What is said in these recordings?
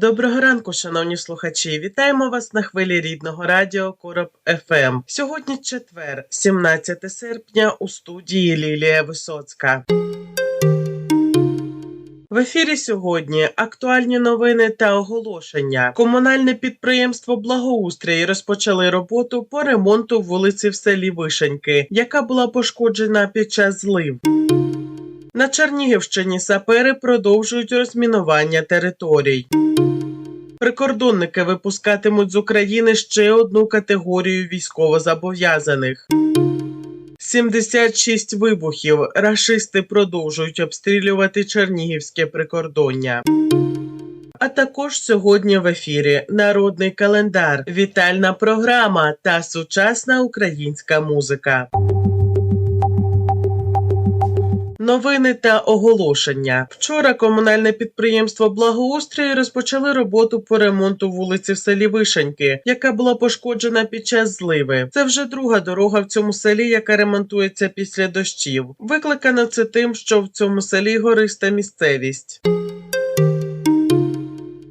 Доброго ранку, шановні слухачі. Вітаємо вас на хвилі рідного радіо Короб ФМ. Сьогодні четвер, 17 серпня, у студії Лілія Висоцька. В ефірі сьогодні актуальні новини та оголошення. Комунальне підприємство Благоустрій розпочали роботу по ремонту вулиці в селі Вишеньки, яка була пошкоджена під час злив. На Чернігівщині сапери продовжують розмінування територій. Прикордонники випускатимуть з України ще одну категорію військовозобов'язаних. 76 вибухів. Рашисти продовжують обстрілювати Чернігівське прикордоння. А також сьогодні в ефірі народний календар, вітальна програма та сучасна українська музика. Новини та оголошення. Вчора комунальне підприємство Благоустрій розпочали роботу по ремонту вулиці в селі Вишеньки, яка була пошкоджена під час зливи. Це вже друга дорога в цьому селі, яка ремонтується після дощів. Викликано це тим, що в цьому селі гориста місцевість.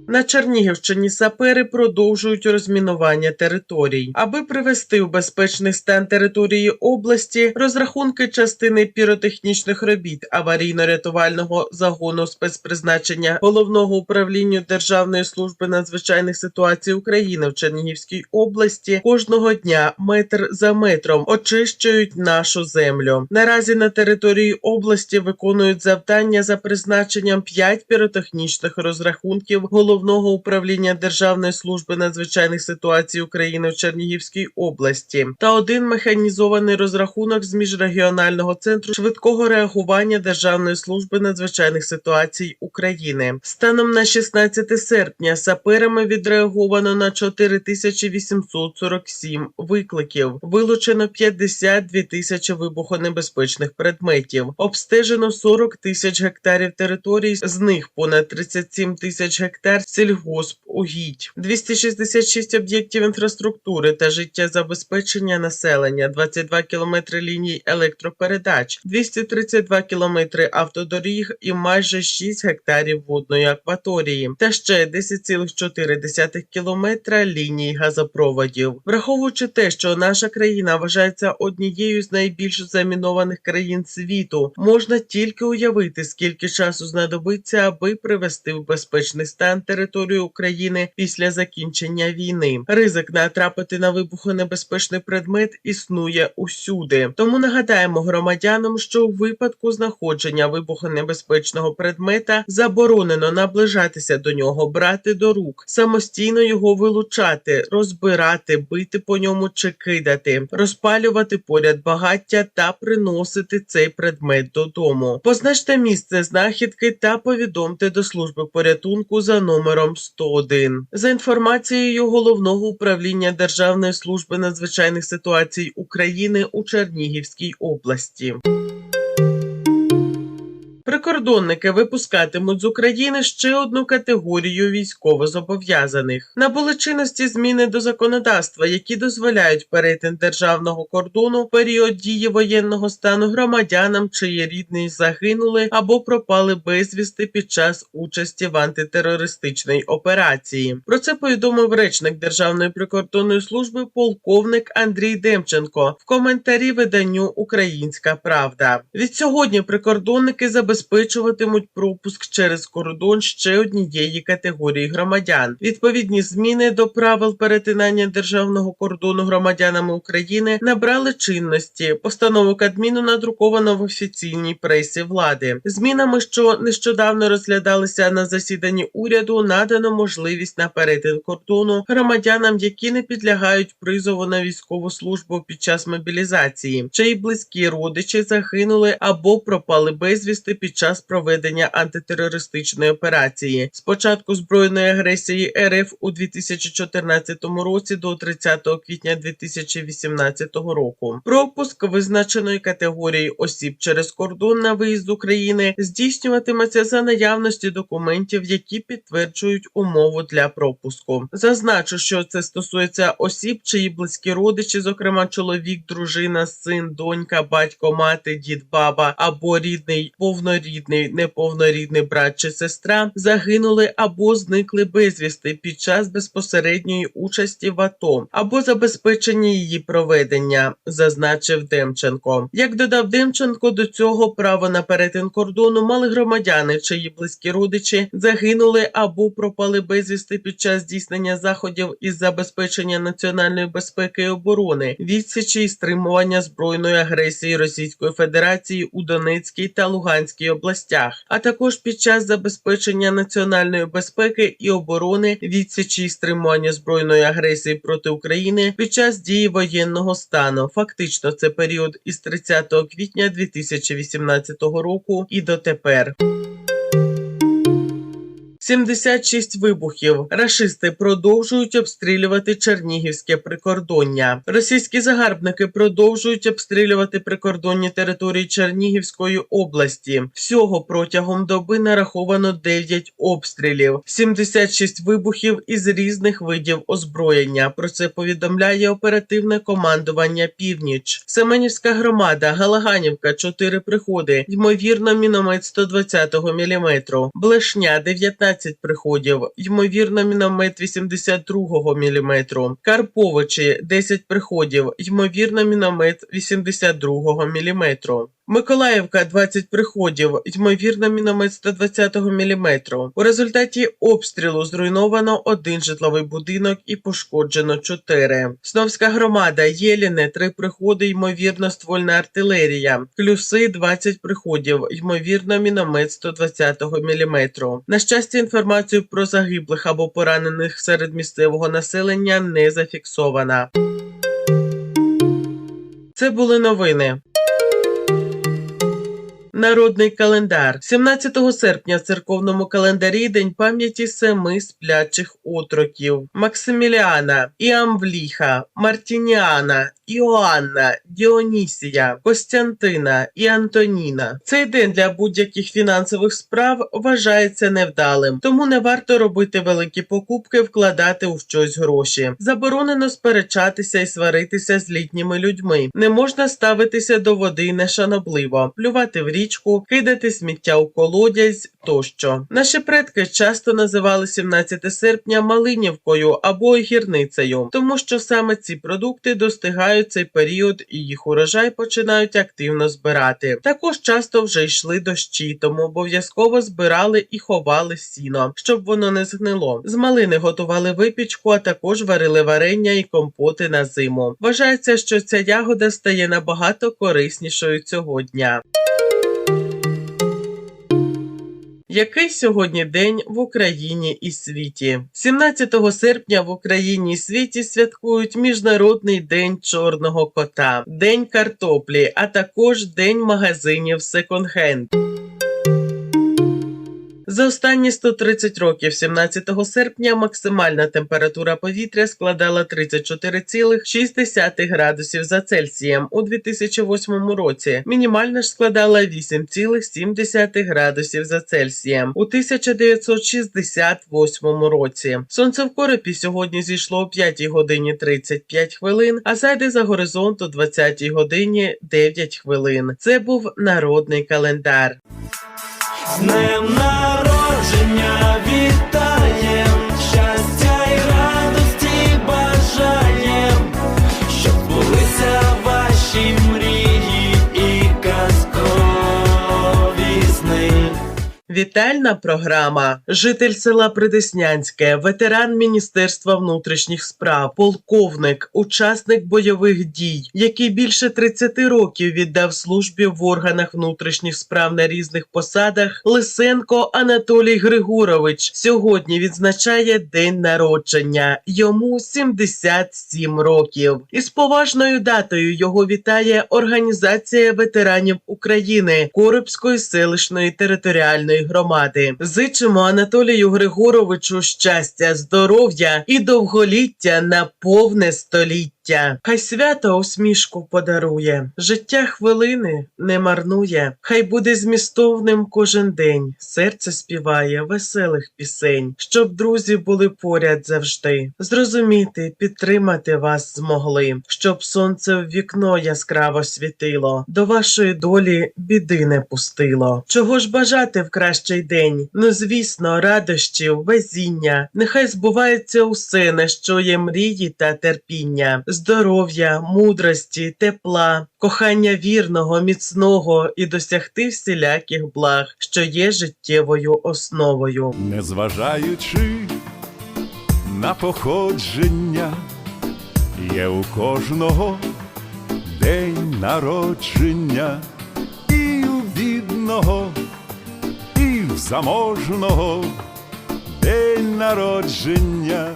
На Чернігівщині сапери продовжують розмінування територій, аби привести в безпечний стан території області розрахунки частини піротехнічних робіт аварійно-рятувального загону спецпризначення головного управління Державної служби надзвичайних ситуацій України в Чернігівській області кожного дня метр за метром очищують нашу землю. Наразі на території області виконують завдання за призначенням 5 піротехнічних розрахунків головного управління Державної служби надзвичайних ситуацій України в Чернігівській області та один механізований розрахунок з міжрегіонального центру швидкого реагування Державної служби надзвичайних ситуацій України. Станом на 16 серпня саперами відреаговано на 4847 викликів, вилучено 52 тисячі вибухонебезпечних предметів, обстежено 40 тисяч гектарів територій, з них понад 37 тисяч гектар сільгосп угідь, 266 об'єктів інфраструктури та життєзабезпечення населення, 22 кілометри ліній електропередач, 232 кілометри автодоріг і майже 6 гектарів водної акваторії, та ще 10,4 кілометра ліній газопроводів. Враховуючи те, що наша країна вважається однією з найбільш замінованих країн світу, можна тільки уявити, скільки часу знадобиться, аби привести в безпечний стан територію України після закінчення війни. Ризик натрапити на вибухонебезпечний предмет існує усюди. Тому нагадаємо громадянам, що у випадку знаходження вибухонебезпечного предмета заборонено наближатися до нього, брати до рук, самостійно його вилучати, розбирати, бити по ньому чи кидати, розпалювати поряд багаття та приносити цей предмет додому. Позначте місце знахідки та повідомте до служби порятунку за номером 101. За інформацією головного управління Державної служби надзвичайних ситуацій України у Чернігівській області. Прикордонники випускатимуть з України ще одну категорію військовозобов'язаних. Набули чинності зміни до законодавства, які дозволяють перетин державного кордону в період дії воєнного стану громадянам, чиї рідні загинули або пропали безвісти під час участі в антитерористичній операції. Про це повідомив речник Державної прикордонної служби полковник Андрій Демченко в коментарі виданню Українська Правда. Від сьогодні прикордонники забезпечуватимуть пропуск через кордон ще однієї категорії громадян. Відповідні зміни до правил перетинання державного кордону громадянами України набрали чинності. Постанову Кадміну надруковано в офіційній пресі влади. Змінами, що нещодавно розглядалися на засіданні уряду, надано можливість на перетин кордону громадянам, які не підлягають призову на військову службу під час мобілізації, чиї близькі родичі загинули або пропали безвісти під час проведення антитерористичної операції. З початку збройної агресії РФ у 2014 році до 30 квітня 2018 року. Пропуск визначеної категорії осіб через кордон на виїзд з України здійснюватиметься за наявності документів, які підтверджують умову для пропуску. Зазначу, що це стосується осіб, чиї близькі родичі, зокрема чоловік, дружина, син, донька, батько, мати, дід, баба або рідний, повнорідний, неповнорідний брат чи сестра загинули або зникли безвісти під час безпосередньої участі в АТО або забезпечення її проведення, зазначив Демченко. Як додав Демченко, до цього право на перетин кордону мали громадяни, чиї близькі родичі загинули або пропали безвісти під час здійснення заходів із забезпечення національної безпеки і оборони, відсічі і стримування збройної агресії Російської Федерації у Донецькій та Луганській областях, а також під час забезпечення національної безпеки і оборони, відсічі і стримування збройної агресії проти України під час дії воєнного стану. Фактично, це період із 30 квітня 2018 року і дотепер. 76 вибухів. Рашисти продовжують обстрілювати Чернігівське прикордоння. Російські загарбники продовжують обстрілювати прикордонні території Чернігівської області. Всього протягом доби нараховано 9 обстрілів, 76 вибухів із різних видів озброєння. Про це повідомляє оперативне командування Північ. Семенівська громада, Галаганівка, 4 приходи. Ймовірно, міномет 120 мм. Блешня 19 приходів, ймовірно, міномет 82 мм. Карповичі 10 приходів, ймовірно, міномет 82 мм. Миколаївка 20 приходів, ймовірно, міномет 120 мм. У результаті обстрілу зруйновано один житловий будинок і пошкоджено 4. Сновська громада, Єліне 3 приходи, ймовірно, ствольна артилерія. Клюси 20 приходів, ймовірно, міномет 120 мм. На щастя, інформацію про загиблих або поранених серед місцевого населення не зафіксована. Це були новини. Народний календар 17 серпня в церковному календарі День пам'яті семи сплячих отроків: Максиміліана, Іамвліха, Мартініана, Іоанна, Діонісія, Костянтина і Антоніна. Цей день для будь-яких фінансових справ вважається невдалим, тому не варто робити великі покупки, вкладати у щось гроші. Заборонено сперечатися і сваритися з літніми людьми. Не можна ставитися до води нешанобливо, плювати в річку, кидати сміття у колодязь тощо. Наші предки часто називали 17 серпня Малинівкою або гірницею, тому що саме ці продукти достигають цей період і їх урожай починають активно збирати. Також часто вже йшли дощі, тому обов'язково збирали і ховали сіно, щоб воно не згнило. З малини готували випічку, а також варили варення і компоти на зиму. Вважається, що ця ягода стає набагато кориснішою цього дня. Який сьогодні день в Україні і світі? 17 серпня в Україні і світі святкують Міжнародний день чорного кота, День картоплі, а також День магазинів секонд-хенд. За останні 130 років, 17 серпня, максимальна температура повітря складала 34,6 градусів за Цельсієм у 2008 році. Мінімальна ж складала 8,7 градусів за Цельсієм у 1968 році. Сонце в коропі сьогодні зійшло о 5 годині 35 хвилин, а зайде за горизонт о 20 годині 9 хвилин. Це був народний календар. З днем народження soñar. Вітальна програма. Житель села Придеснянське, ветеран Міністерства внутрішніх справ, полковник, учасник бойових дій, який більше 30 років віддав службі в органах внутрішніх справ на різних посадах. Лисенко Анатолій Григорович сьогодні відзначає день народження. Йому 77 років. Із поважною датою його вітає Організація ветеранів України Коробської селищної територіальної громади. Зичимо Анатолію Григоровичу щастя, здоров'я і довголіття на повне століття. Хай свято усмішку подарує, життя хвилини не марнує. Хай буде змістовним кожен день. Серце співає веселих пісень, щоб друзі були поряд завжди. Зрозуміти, підтримати вас змогли, щоб сонце в вікно яскраво світило, до вашої долі біди не пустило. Чого ж бажати в кращий день? Ну звісно, радощів, везіння. Нехай збувається усе, на що є мрії та терпіння, здоров'я, мудрості, тепла, кохання вірного, міцного і досягти всіляких благ, що є життєвою основою. Незважаючи на походження, є у кожного день народження, і у бідного, і в заможного день народження,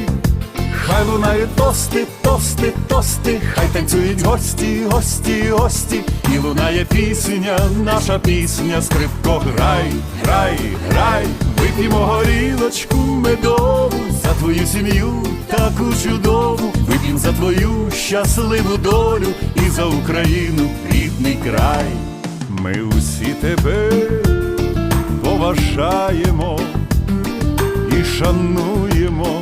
хай лунають тости, тости, тости, хай танцюють гості, гості, гості, і лунає пісня, наша пісня, скрипко, грай, грай, грай, вип'ємо горілочку медову за твою сім'ю таку чудову, вип'ємо за твою щасливу долю і за Україну рідний край. Ми усі тебе поважаємо і шануємо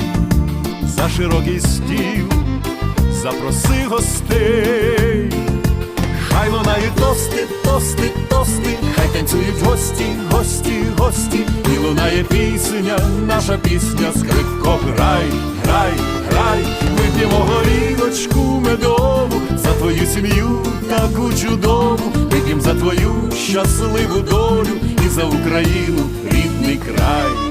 за широкий стіл, запроси гостей, хай лунають тости, тости, тости, хай танцюють гості, гості, гості, і лунає пісня, наша пісня, скрипко, грай, грай, грай, вип'ємо горілочку медову за твою сім'ю таку чудову, вип'ємо за твою щасливу долю і за Україну рідний край.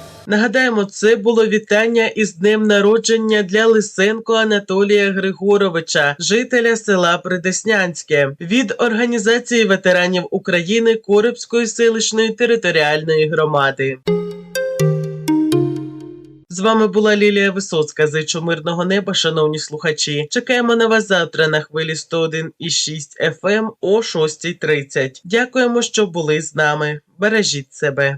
Нагадаємо, це було вітання із днем народження для Лисенко Анатолія Григоровича, жителя села Придеснянське, від Організації ветеранів України Корибської селищної територіальної громади. З вами була Лілія Висоцька. Зичу мирного неба, шановні слухачі. Чекаємо на вас завтра на хвилі 101,6 FM о 6.30. Дякуємо, що були з нами. Бережіть себе.